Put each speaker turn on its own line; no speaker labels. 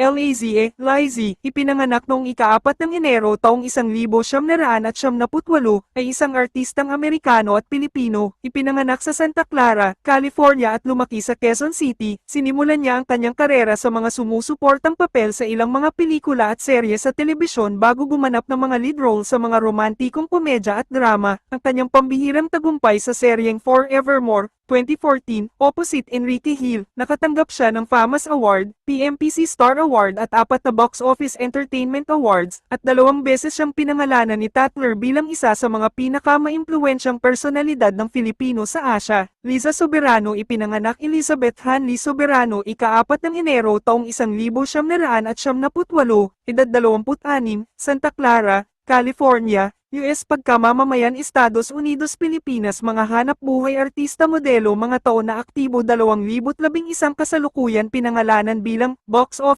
Laze, Lizy, ipinanganak noong ika-4 ng Enero taong 1978 ay isang artistang Amerikano at Pilipino. Ipinanganak sa Santa Clara, California at lumaki sa Quezon City. Sinimulan niya ang kanyang karera sa mga sumusuportang papel sa ilang mga pelikula at serye sa telebisyon bago gumanap ng mga lead role sa mga romantikong komedya at drama. Ang kanyang pambihirang tagumpay sa seryeng Forevermore, 2014, opposite Enrique Hill, nakatanggap siya ng FAMAS Award, PMPC Star Award at apat na Box Office Entertainment Awards, at dalawang beses siyang pinangalanan ni Tatler bilang isa sa mga pinakamaimpluwensyang personalidad ng Filipino sa Asia. Liza Soberano ipinanganak Elizabeth Hanley Soberano ika-4 ng Enero taong 1978, edad 26, Santa Clara, California, US Pagkamamamayan Estados Unidos Pilipinas mga hanap buhay artista modelo mga taon na aktibo 2011 kasalukuyan pinangalanan bilang box office